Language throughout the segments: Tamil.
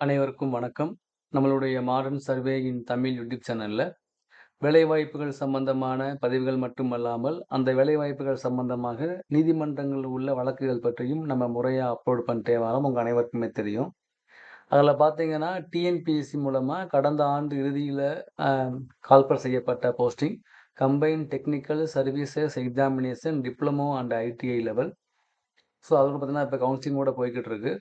அனைவருக்கும் வணக்கம். நம்மளுடைய modern survey in Tamil YouTube சேனலில் வேலைவாய்ப்புகள் சம்பந்தமான பதிவுகள் மட்டுமல்லாமல், அந்த வேலைவாய்ப்புகள் சம்பந்தமாக நீதிமன்றங்களில் உள்ள வழக்குகள் பற்றியும் நம்ம முறையாக அப்லோட் பண்ணிட்டே வரோம். உங்கள் அனைவருக்குமே தெரியும். அதில் பார்த்தீங்கன்னா, டிஎன்பிஎஸ்சி மூலமாக கடந்த ஆண்டு இறுதியில் கால்பர் செய்யப்பட்ட posting combine technical services examination diploma and ITI level. So, அதோட பார்த்தீங்கன்னா, கவுன்சிலிங் கூட போய்கிட்டு இருக்குது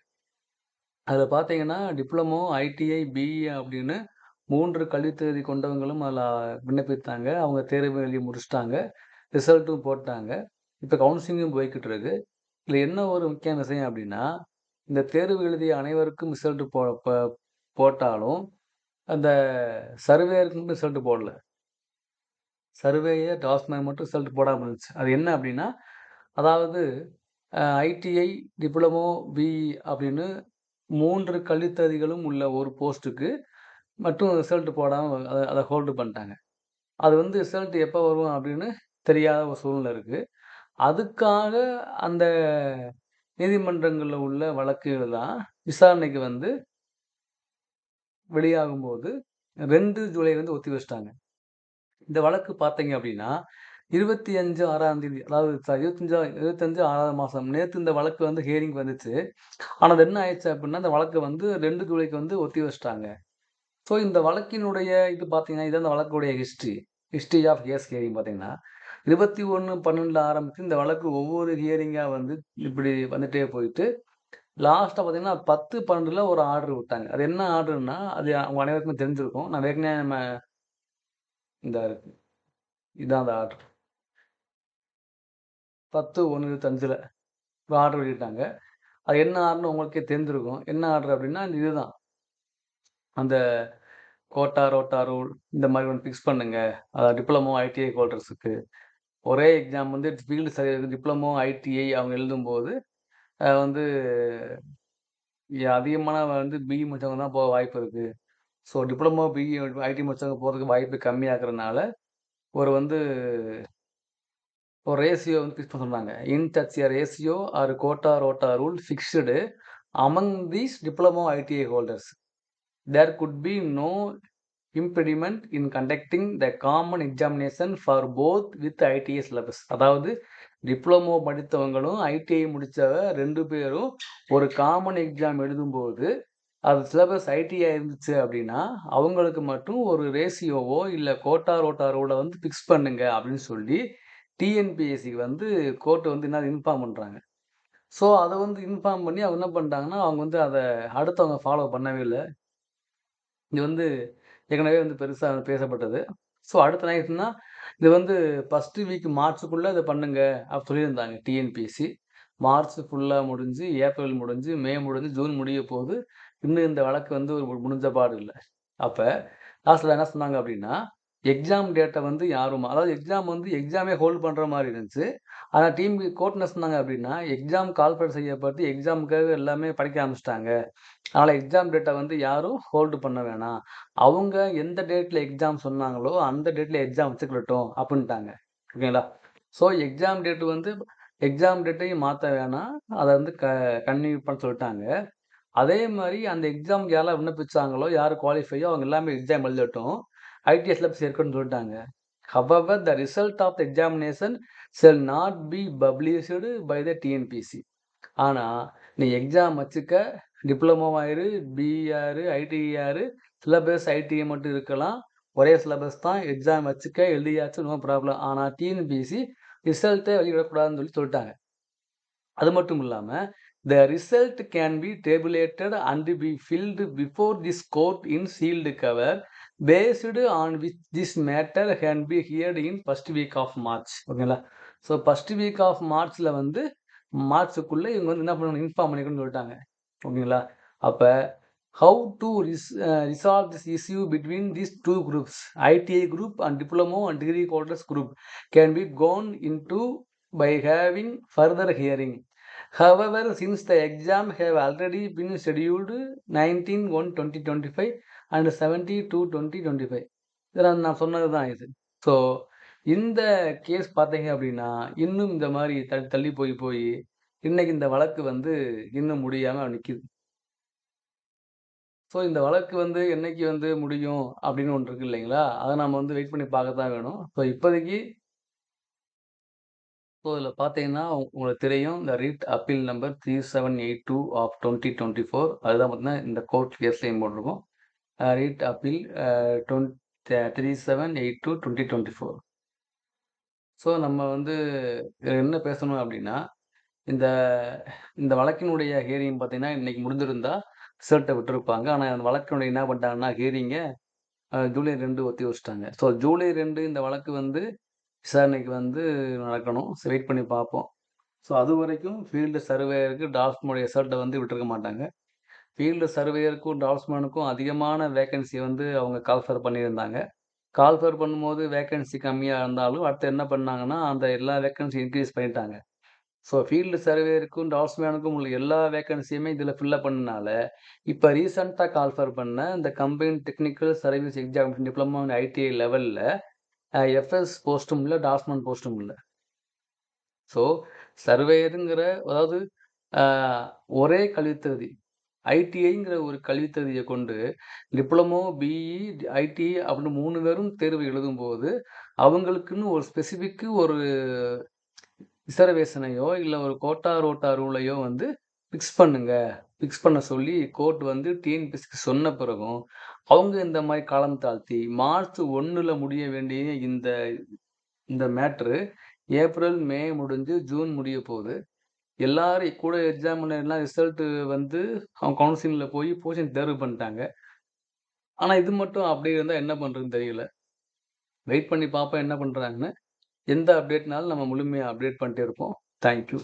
அதுல பார்த்தீங்கன்னா, டிப்ளமோ, ஐடிஐ, பிஇ அப்படின்னு 3 கல்வித் தகுதி கொண்டவங்களும் அதுல விண்ணப்பித்தாங்க. அவங்க தேர்வு எழுதி முடிச்சுட்டாங்க. ரிசல்ட்டும் போட்டாங்க. இப்ப கவுன்சிலிங்கும் போய்க்கிட்டு இருக்கு. இதுல என்ன ஒரு முக்கியமான விஷயம் அப்படின்னா, இந்த தேர்வு எழுதிய அனைவருக்கும் ரிசல்ட் போ ப போட்டாலும், அந்த சர்வேயருக்கு மட்டும் ரிசல்ட் போடல. சர்வேயர், டிராஃப்ட்மேன் மட்டும் ரிசல்ட் போடாம இருந்துச்சு. அது என்ன அப்படின்னா, அதாவது அ ஐடிஐ, டிப்ளமோ, பிஇ அப்படின்னு மூன்று கல்வித்தகுதிகளும் உள்ள ஒரு போஸ்ட்டுக்கு மட்டும் ரிசல்ட் போடாம அதை அதை ஹோல்டு பண்ணிட்டாங்க. அது வந்து ரிசல்ட் எப்போ வரும் அப்படின்னு தெரியாத ஒரு சூழ்நிலை இருக்கு. அதுக்காக அந்த நீதிமன்றங்கள்ல உள்ள வழக்குகள் தான் விசாரணைக்கு வந்து வெளியாகும்போது ரெண்டு ஜூலை வந்து ஒத்தி வச்சிட்டாங்க இந்த வழக்கு பார்த்தீங்க அப்படின்னா, 25 6ஆம் தேதி அதாவது இருபத்தஞ்சா இருபத்தஞ்சு ஆறாவது மாதம் நேற்று இந்த வழக்கு வந்து ஹியரிங் வந்துச்சு. ஆனால் அது என்ன ஆயிடுச்சு அப்படின்னா, இந்த வழக்கு வந்து 2 ஜூலைக்கு வந்து ஒத்தி வச்சுட்டாங்க. ஸோ, இந்த வழக்கினுடைய இது பார்த்தீங்கன்னா, இதான் அந்த வழக்குடைய history history of case hearing பார்த்தீங்கன்னா, 21/12ல ஆரம்பிச்சு இந்த வழக்கு ஒவ்வொரு ஹியரிங்காக வந்து இப்படி வந்துட்டே போயிட்டு, லாஸ்ட்டாக பார்த்தீங்கன்னா 10/12ல ஒரு ஆர்டர் விட்டாங்க. அது என்ன ஆர்டர்னா அது அவங்க அனைவருக்குமே தெரிஞ்சிருக்கும். நான் வேகனே நம்ம இதாக இருக்குது இதுதான் அந்த ஆர்டர். பத்து ஒன்று இருபத்தஞ்சில் இப்போ ஆர்டர் வெளியிட்டாங்க. அது என்ன ஆர்டர்னு உங்களுக்கே தெரிஞ்சிருக்கும். என்ன ஆர்டர் அப்படின்னா, இதுதான். அந்த கோட்டா, ரோட்டா ரூல் இந்த மாதிரி ஒன்று ஃபிக்ஸ் பண்ணுங்கள் அதாவது டிப்ளமோ, ஐடிஐ ஹோல்டர்ஸுக்கு. ஒரே எக்ஸாம் வந்து ஃபீல்டு சரி டிப்ளமோ, ஐடிஐ அவங்க எழுதும்போது, வந்து அதிகமான வந்து பிஇ முடிச்சவங்க தான் போக வாய்ப்பு இருக்குது ஸோ, டிப்ளமோ, பிஇ, ஐடி முடிச்சவங்க போகிறதுக்கு வாய்ப்பு கம்மியாகிறதுனால ஒரு வந்து ஒரு ரேசியோ வந்து ஃபிக்ஸ் பண்ண சொன்னாங்க. In touch a ratio or quota, rota rule fixed among these diploma, ITI holders. There could be no impediment in conducting the common examination for both with ITI syllabus. அதாவது டிப்ளமோ படித்தவங்களும், ஐடிஐ முடித்தவ ரெண்டு பேரும் ஒரு காமன் எக்ஸாம் எழுதும்போது, அது சிலபஸ் ஐடிஐ இருந்துச்சு அப்படின்னா, அவங்களுக்கு மட்டும் ஒரு ரேசியோவோ இல்லை கோட்டா, ரோட்டா ரூல வந்து ஃபிக்ஸ் பண்ணுங்க அப்படின்னு சொல்லி, டிஎன்பிஎஸ்சிக்கு வந்து கோர்ட்டு வந்து என்ன இன்ஃபார்ம் பண்ணுறாங்க ஸோ, அதை வந்து இன்ஃபார்ம் பண்ணி அவங்க என்ன பண்ணிட்டாங்கன்னா, அவங்க வந்து அதை அடுத்தவங்க ஃபாலோ பண்ணவே இல்லை இது வந்து ஏற்கனவே வந்து பெருசாக பேசப்பட்டது. ஸோ, அடுத்த என்ன இது வந்து ஃபஸ்ட்டு வீக் மார்ச்சுக்குள்ளே இதை பண்ணுங்க அப்படி சொல்லியிருந்தாங்க டிஎன்பிஎஸ்சி. மார்ச் ஃபுல்லாக முடிஞ்சு, ஏப்ரல் முடிஞ்சு, மே முடிஞ்சு, ஜூன் முடிய போது. இன்னும் இந்த வழக்கு வந்து ஒரு முடிஞ்ச பாடு இல்லை அப்போ லாஸ்ட்டில் என்ன சொன்னாங்க அப்படின்னா, எக்ஸாம் டேட்டை வந்து யாரும் அதாவது எக்ஸாம் வந்து எக்ஸாமே ஹோல்ட் பண்ணுற மாதிரி இருந்துச்சு. ஆனால் டீம் கோர்ட் என்ன சொன்னாங்க அப்படின்னா, எக்ஸாம் கால்ஃபர் செய்யப்பட்டு எக்ஸாமுக்காக எல்லாமே படிக்க ஆரம்பிச்சிட்டாங்க அதனால் எக்ஸாம் டேட்டை வந்து யாரும் ஹோல்டு பண்ண வேணாம். அவங்க எந்த டேட்டில் எக்ஸாம் சொன்னாங்களோ, அந்த டேட்டில் எக்ஸாம் வச்சுக்கலட்டும் அப்படின்ட்டாங்க. ஓகேங்களா? ஸோ, எக்ஸாம் டேட்டு வந்து எக்ஸாம் டேட்டையும் மாற்ற வேணாம். அதை வந்து க கன்டினியூ பண்ண சொல்லிட்டாங்க அதே மாதிரி அந்த எக்ஸாமுக்கு யாரெல்லாம் விண்ணப்பிச்சாங்களோ, யார் குவாலிஃபையோ அவங்க எல்லாமே எக்ஸாம் எழுதட்டும். ஐடிஐ சிலபஸ் சொல்லிட்டாங்க சொல்ட்டாங்க. However the result of the examination shall not be published by the TNPSC. ஆனால் நீ எக்ஸாம் வச்சுக்க, டிப்ளமோ ஆயிரு பிஆர் இரு, சிலபஸ் ஐடிஐ மட்டும் இருக்கலாம். ஒரே சிலபஸ் தான். எக்ஸாம் வச்சுக்க, எழுதியாச்சு நோ ப்ராப்ளம். ஆனால் டிஎன்பிசி ரிசல்ட்ட வெளியிடக்கூடாதுன்னு சொல்லி சொல்லிட்டாங்க அது மட்டும் இல்லாமல் the result can be tabulated and be filed before this court in sealed cover based on which this matter can be heard in first week of March. ஓகேங்களா? ஸோ, ஃபர்ஸ்ட் வீக் ஆஃப் மார்ச்சில் வந்து மார்ச்சுக்குள்ளே இவங்க வந்து என்ன பண்ணணும் இன்ஃபார்ம் பண்ணிக்கணும்னு சொல்லிட்டாங்க ஓகேங்களா? அப்போ how to re resolve this issue between these two groups ITI group and diploma and degree holders group can be gone into by having further hearing. However since the exam have already been scheduled 19/1/2025 and 70/2/2025. இதெல்லாம் நான் சொன்னது தான் இது. ஸோ, இந்த கேஸ் பார்த்தீங்க அப்படின்னா, இன்னும் இந்த மாதிரி த தள்ளி போய் போய், இன்னைக்கு இந்த வழக்கு வந்து இன்னும் முடியாமல் நிற்கிது ஸோ இந்த வழக்கு வந்து என்னைக்கு வந்து முடியும் அப்படின்னு ஒன்று இருக்கு இல்லைங்களா? அதை நம்ம வந்து வெயிட் பண்ணி பார்க்க தான் வேணும். ஸோ இப்போதைக்கு ஸோ இதில் பார்த்தீங்கன்னா, உங்களுக்கு தெரியும் இந்த ரீட் அப்பீல் நம்பர் 3782 ஆஃப் 2024 அதுதான் பார்த்தீங்கன்னா, இந்த கோர்ட் கேஸ்லேயும் போட்டிருக்கோம் ரீட் அப்பீல் அ டொன் த 3782 2024 ஸோ நம்ம வந்து என்ன பேசணும் அப்படின்னா, இந்த இந்த வழக்கினுடைய ஹியரிங் பார்த்தீங்கன்னா, இன்னைக்கு முடிஞ்சிருந்தா ரிசல்ட்டை விட்டுருப்பாங்க. ஆனால் அந்த வழக்கினுடைய என்ன பண்ணிட்டாங்கன்னா, ஹியரிங்கை ஜூலை ரெண்டு ஒத்தி வச்சுட்டாங்க. ஸோ ஜூலை ரெண்டு இந்த வழக்கு வந்து விசாரணைக்கு வந்து நடக்கணும். ஸோ வெயிட் பண்ணி பார்ப்போம். ஸோ அது வரைக்கும் ஃபீல்டு சர்வேயருக்கு டால்ஸ்மானுடைய எசர்ட்டை வந்து விட்டுருக்க மாட்டாங்க. ஃபீல்டு சர்வேயருக்கும், டால்ஸ்மேனுக்கும் அதிகமான வேக்கன்சி வந்து அவங்க கால்ஃபர் பண்ணியிருந்தாங்க. கால்ஃபர் பண்ணும்போது வேக்கன்சி கம்மியாக இருந்தாலும், அடுத்து என்ன பண்ணாங்கன்னா, அந்த எல்லா வேக்கன்சி இன்க்ரீஸ் பண்ணிட்டாங்க. ஸோ ஃபீல்டு சர்வேயருக்கும், டால்ஸ்மேனுக்கும் உள்ள எல்லா வேக்கன்சியுமே இதில் ஃபில்லப் பண்ணனால, இப்போ ரீசெண்டாக கால்ஃபர் பண்ண இந்த combine technical service examination diploma and ITI லெவலில் எஃப்எஸ் போஸ்ட்டும் இல்லை டால்ஸ்மேன் போஸ்ட்டும் இல்லை. ஸோ சர்வேயருங்கிற அதாவது ஒரே கல்வித்தகுதி ஐடிஐங்கிற ஒரு கல்வித்தகுதியை கொண்டு டிப்ளமோ, பிஇ, ஐடிஐ அப்படின்னு மூணு பேரும் தேர்வு எழுதும்போது, அவங்களுக்குன்னு ஒரு ஸ்பெசிஃபிக்கு ஒரு ரிசர்வேஷனையோ, இல்லை ஒரு கோட்டா, ரோட்டா ரூலையோ வந்து ஃபிக்ஸ் பண்ணுங்க. ஃபிக்ஸ் பண்ண சொல்லி கோர்ட் வந்து டிஎன்பிஎஸ்சிக்கு சொன்ன பிறகும், அவங்க இந்த மாதிரி காலம் தாழ்த்தி மார்ச் ஒன்றில் முடிய வேண்டிய இந்த இந்த மேட்டரு ஏப்ரல், மே முடிஞ்சு ஜூன் முடிய போது. எல்லாரும் கூட எக்ஸாமினர்லாம் ரிசல்ட்டு வந்து அவங்க கவுன்சிலிங்கில் போய் போஷன் தேர்வு பண்ணிட்டாங்க. ஆனால் இது மட்டும் அப்படி இருந்தால் என்ன பண்ணுறதுன்னு தெரியல. வெயிட் பண்ணி பார்ப்போம் என்ன பண்ணுறாங்கன்னு எந்த அப்டேட்னாலும் நம்ம முழுமையாக அப்டேட் பண்ணிட்டே இருப்போம். Thank you.